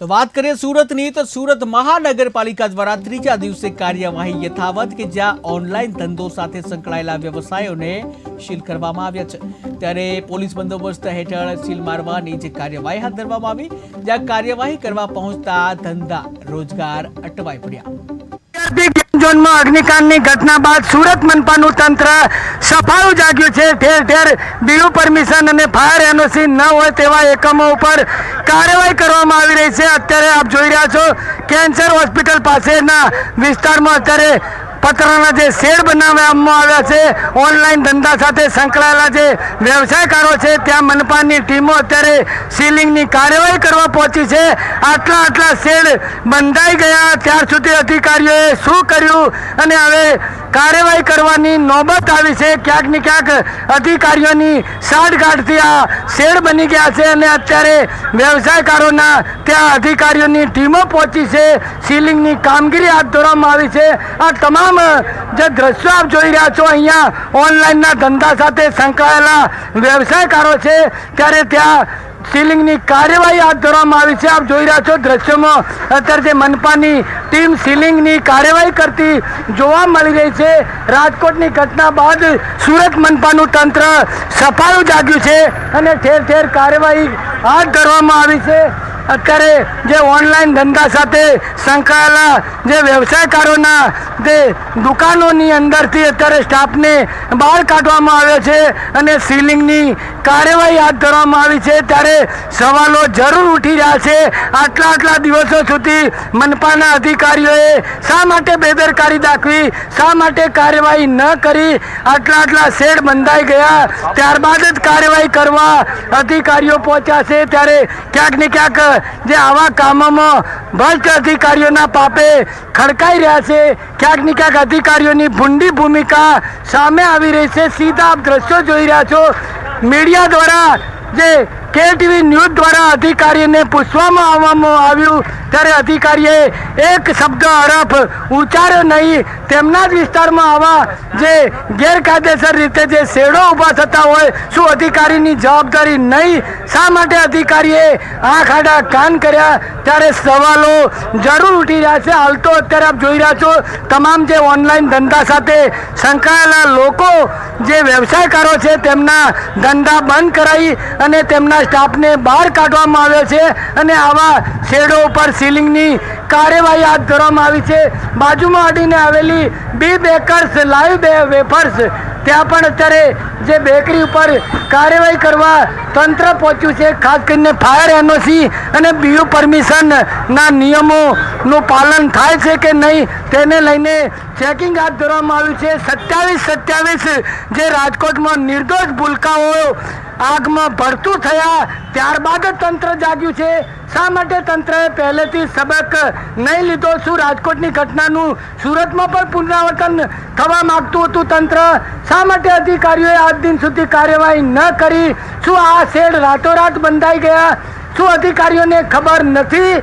તો વાત કરીએ સુરતની, તો સુરત મહાનગરપાલિકા દ્વારા ત્રીજા દિવસે કાર્યવાહી યથાવત કે જ્યાં ઓનલાઈન ધંધો સાથે સંકળાયેલા વ્યવસાયોને સીલ કરવામાં આવ્યા છે. ત્યારે પોલીસ બંદોબસ્ત હેઠળ સીલ મારવાની જે કાર્યવાહી હાથ ધરવામાં આવી, જ્યાં કાર્યવાહી કરવા પહોંચતા ધંધા રોજગાર અટવાઈ પડ્યા. ઝોનમાં અગ્નિકાંડની ઘટના બાદ સુરત મનપાનું તંત્ર સફાળું જાગ્યું છે. ઠેર ઠેર બીયુ પરમિશન અને ફાયર એનઓસી ન હોય તેવા એકમો ઉપર કાર્યવાહી કરવામાં આવી રહી છે. અત્યારે આપ જોઈ રહ્યા છો, કેન્સર હોસ્પિટલ પાસેના વિસ્તારમાં અત્યારે પતરાના જે શેડ બનાવવામાં આવ્યા છે, ઓનલાઈન ધંધા સાથે સંકળાયેલા જે વ્યવસાયકારો છે, ત્યાં મનપાની ટીમો અત્યારે સીલિંગની કાર્યવાહી કરવા પહોંચી છે. આટલા આટલા શેડ બંધાઈ ગયા, ત્યાર સુધી અધિકારીઓએ શું કર્યું અને હવે કાર્યવાહી કરવાની નોબત આવી છે. ક્યાંક ને ક્યાંક અધિકારીઓની સાઠગાંઠથી આ શેડ બની ગયા છે અને અત્યારે વ્યવસાયકારોના ત્યાં અધિકારીઓની ટીમો પહોંચી છે. સીલિંગની કામગીરી હાથ ધરવામાં આવી છે. આ તમામ, જે દ્રશ્યો આપ જોઈ રહ્યા છો, અહીંયા ઓનલાઈનના ધંધા સાથે સંકળાયેલા વ્યવસાયકારો છે. ત્યારે ત્યાં સીલિંગની કાર્યવાહી હાથ ધરવામાં આવી છે. આપ જોઈ રહ્યા છો દ્રશ્યોમાં. અત્યારે જે મનપાની ટીમ સીલિંગની કાર્યવાહી કરતી જોવા મળી રહી છે. રાજકોટની ઘટના બાદ સુરત મનપાનું તંત્ર સફાયું જાગ્યું છે અને ઠેર ઠેર કાર્યવાહી હાથ ધરવામાં આવી છે. અત્યારે જે ઓનલાઈન ધંધા સાથે સંકળાયેલા જે વ્યવસાયકારોના જે દુકાનોની અંદરથી અત્યારે સ્ટાફને બહાર કાઢવામાં આવ્યો છે અને સીલિંગની કાર્યવાહી હાથ ધરવામાં આવી છે, ત્યારે સવાલો જરૂર ઉઠી રહ્યા છે. આટલા આટલા દિવસો સુધી મનપાના અધિકારીઓએ શા માટે બેદરકારી દાખવી, શા માટે કાર્યવાહી ન કરી? આટલા આટલા શેડ બંધાઈ ગયા, ત્યારબાદ જ કાર્યવાહી કરવા અધિકારીઓ પહોંચ્યા છે. ત્યારે ક્યાંક ને ક્યાંક જે આવા કામોમાં ભ્રષ્ટ અધિકારીઓના પાપે ખડકાઈ રહ્યા છે. ક્યાંક ને ક્યાંક અધિકારીઓની ભૂંડી ભૂમિકા સામે આવી રહી છે. સીધા આપ દ્રશ્યો જોઈ રહ્યા છો. મીડિયા દ્વારા જે કે ટીવી ન્યૂઝ દ્વારા અધિકારીને પૂછવામાં આવવામાં આવ્યું, ત્યારે અધિકારીએ એક શબ્દ હરફ ઉચ્ચાર્યો નહીં. તેમના જ વિસ્તારમાં આવા જે ગેરકાયદેસર રીતે જે શેડો ઊભા થતા હોય, શું અધિકારીની જવાબદારી નહીં? શા માટે અધિકારીએ આંખ આડા કાન કર્યા? ત્યારે સવાલો જરૂર ઉઠી રહ્યા છે. હાલ તો અત્યારે આપ જોઈ રહ્યા છો, તમામ જે ઓનલાઈન ધંધા સાથે સંકળાયેલા લોકો, જે વ્યવસાયકારો છે, તેમના ધંધા બંધ કરાવી અને તેમના સ્ટાફને બહાર કાઢવામાં આવ્યો છે. અને આવા શેડો ઉપર સીલિંગની કાર્યવાહી હાથ ધરવામાં આવી છે. બાજુમાં અડીને આવેલી બી બેકર્સ લાઈવ બે વેફર્સ ત્યાં પણ અત્યારે જે બેકરી ઉપર કાર્યવાહી કરવા તંત્ર પહોંચ્યું છે. ખાસ કરીને ફાયર એનઓસી અને બીયુ પરમિશનના નિયમોનું પાલન થાય છે કે નહીં, તેને લઈને ચેકિંગ હાથ ધરવામાં આવ્યું છે. સત્યાવીસ સત્યાવીસ જે રાજકોટમાં નિર્દોષ ભૂલકાઓ આગમાં ભરતું થયા, ત્યારબાદ જ તંત્ર જાગ્યું છે. શા માટે તંત્રએ પહેલેથી સબક નહીં લીધો? શું રાજકોટની ઘટનાનું સુરતમાં પણ પુનરાવર્તન થવા માગતું હતું તંત્ર? શા માટે અધિકારીઓએ આજ દિન સુધી કાર્યવાહી ન કરી? શું આ શેડ રાતોરાત બંધાઈ ગયા? શું અધિકારીઓને ખબર નથી?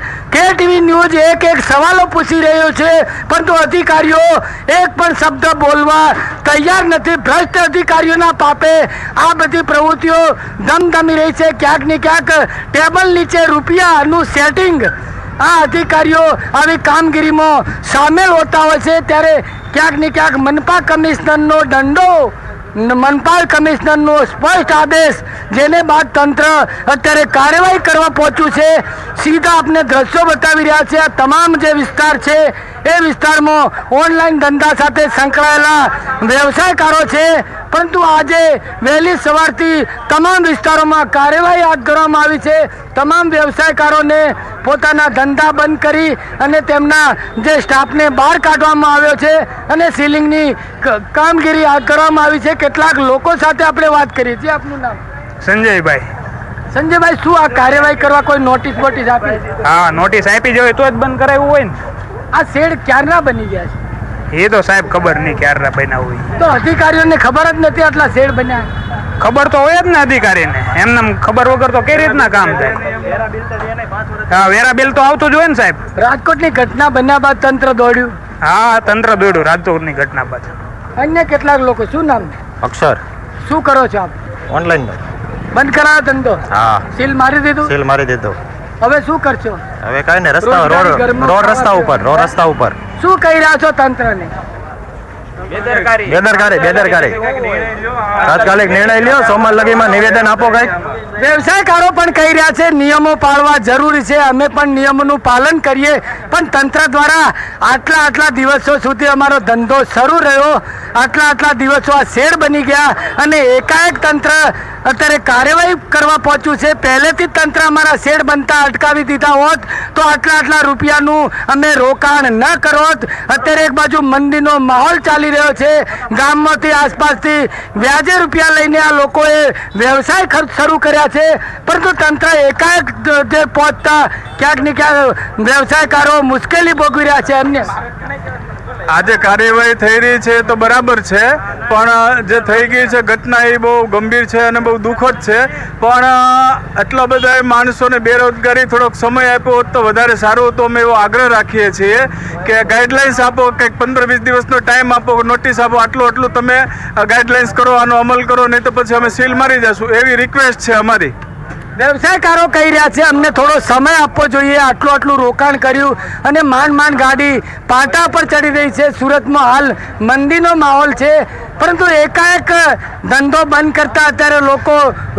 ટીવી ન્યૂઝ એક એક સવાલો પૂછી રહ્યો છે, પરંતુ અધિકારીઓ એક પણ શબ્દ બોલવા તૈયાર નથી. ભ્રષ્ટ અધિકારીઓના પાપે આ બધી પ્રવૃત્તિઓ ધમધમી રહી છે. ક્યાંક ને ક્યાંક ટેબલ નીચે રૂપિયાનું સેટિંગ આ અધિકારીઓ આવી કામગીરીમાં સામેલ હોતા હોય છે. ત્યારે ક્યાંક ને ક્યાંક મનપા કમિશનરનો દંડો મનપાલ કમિશનરનો સ્પષ્ટ આદેશ, જેને બાદ તંત્ર અત્યારે કાર્યવાહી કરવા પહોંચ્યું છે. સીધા આપને દ્રશ્યો બતાવી રહ્યા છે. આ તમામ જે વિસ્તાર છે, એ વિસ્તારમાં ઓનલાઈન ધંધા સાથે સંકળાયેલા વ્યવસાયકારો છે. પરંતુ આજે વહેલી સવારથી તમામ વિસ્તારોમાં કાર્યવાહી હાથ ધરવામાં આવી છે. તમામ વ્યવસાયકારોને પોતાના ધંધા બંધ કરી અને તેમના જે સ્ટાફને બહાર કાઢવામાં આવ્યો છે અને સીલિંગની કામગીરી હાથ ધરવામાં આવી છે. કેટલાક લોકો સાથે આપણે વાત કરીએ. છીએ આપનું નામ? સંજયભાઈ. સંજયભાઈ શું આ કાર્યવાહી કરવા કોઈ નોટિસ બોટિસ આપી? હા નોટિસ આપી જોઈએ તો જ બંધ કરાવ્યું હોય ને. આ શેડ ક્યારના બની ગયા છે? એ તો સાહેબ ખબર નહીં ક્યારે બન્યા હોય. તો અધિકારીઓને ખબર જ નથી આટલા શેડ બન્યા. ખબર તો હોય જ ને અધિકારીને. એમને ખબર વગર તો કઈ રીતના કામ થાય? હા વેરા બિલ તો આવતું જ હોય ને સાહેબ. રાજકોટની ઘટના બન્યા બાદ તંત્ર દોડ્યું. હા તંત્ર દોડ્યું રાજકોટની ઘટના બાદ. અન્ય કેટલાક લોકો શું નામ? અક્ષર. શું કરો છો આપ? ઓનલાઈન. બંધ કરાયો ધંધો? હા. સીલ મારી દીધું? સીલ મારી દીધો. હવે શું કરશો? હવે કઈ ને રસ્તા રોડ રોડ રસ્તા ઉપર રોડ રસ્તા ઉપર. શું કહી રહ્યા છો તંત્રને? બેદરકારી. બેદરકારી તાત્કાલિક નિર્ણય લ્યો સોમવાર લગીમાં નિવેદન આપો કઈ વ્યવસાયકારો પણ કહી રહ્યા છે નિયમો પાળવા જરૂરી છે. અમે પણ નિયમોનું પાલન કરીએ. પણ તંત્ર દ્વારા આટલા આટલા દિવસો સુધી અમારો ધંધો શરૂ રહ્યો. આટલા આટલા દિવસો આ શેડ બની ગયા અને એકાએક તંત્ર અત્યારે કાર્યવાહી કરવા પહોંચ્યું છે. પહેલેથી જ તંત્ર અમારા શેડ બનતા અટકાવી દીધા હોત તો આટલા આટલા રૂપિયાનું અમે રોકાણ ન કરોત. અત્યારે એક બાજુ મંદીનો માહોલ ચાલી રહ્યો છે. ગામમાંથી આસપાસથી વ્યાજે રૂપિયા લઈને આ લોકોએ વ્યવસાય ખર્ચ શરૂ કર્યા છે. પરંતુ તંત્ર એકાએક જે પહોંચતા ક્યાંક ને ક્યાંક વ્યવસાયકારો મુશ્કેલી ભોગવી રહ્યા છે. અન્ય આજે કાર્યવાહી થઈ રહી છે તો બરાબર છે, પણ જે થઈ ગઈ છે ઘટના એ બહુ ગંભીર છે અને બહુ દુઃખદ છે. પણ આટલા બધા માણસોને બેરોજગારી થોડોક સમય આપ્યો હોત તો વધારે સારું તો અમે એવો આગ્રહ રાખીએ છીએ કે ગાઈડલાઇન્સ આપો, કંઈક પંદર વીસ દિવસનો ટાઈમ આપો નોટિસ આપો, આટલું આટલું તમે ગાઈડલાઇન્સ કરો, આનો અમલ કરો, નહીં તો પછી અમે સીલ મારી જશું. એવી રિક્વેસ્ટ છે અમારી. વ્યવસાયકારો કહી રહ્યા છે, અમને થોડો સમય આપવો જોઈએ. આટલું આટલું રોકાણ કર્યું અને માંડ માંડ ગાડી પાટા પર ચડી રહી છે. સુરતમાં હાલ મંદીનો માહોલ છે. પરંતુ એકાએક ધંધો બંધ કરતા અત્યારે લોકો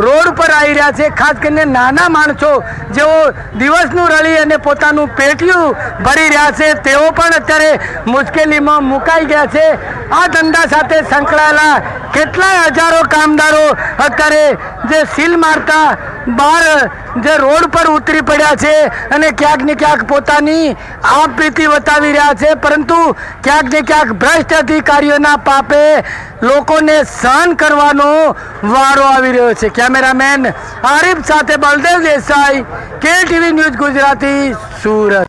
રોડ પર આવી રહ્યા છે. ખાસ કરીને નાના માણસો, જેઓ દિવસનું રળી અને પોતાનું પેટીયું ભરી રહ્યા છે, તેઓ પણ અત્યારે મુશ્કેલીમાં મુકાઈ ગયા છે. આ ધંધા સાથે સંકળાયેલા કેટલાય હજારો કામદારો અત્યારે જે સીલ મારતા બહાર જે રોડ પર ઉતરી પડ્યા છે અને ક્યાંક ને ક્યાંક પોતાની આપવીતી બતાવી રહ્યા છે, પરંતુ ક્યાંક ને ક્યાંક ભ્રષ્ટ અધિકારીઓના પાપે લોકોને સહન કરવાનો વારો આવી રહ્યો છે. કેમેરામેન આરિફ સાથે બલદેવ દેસાઈ કે ટીવી ન્યૂઝ ગુજરાતી, સુરત.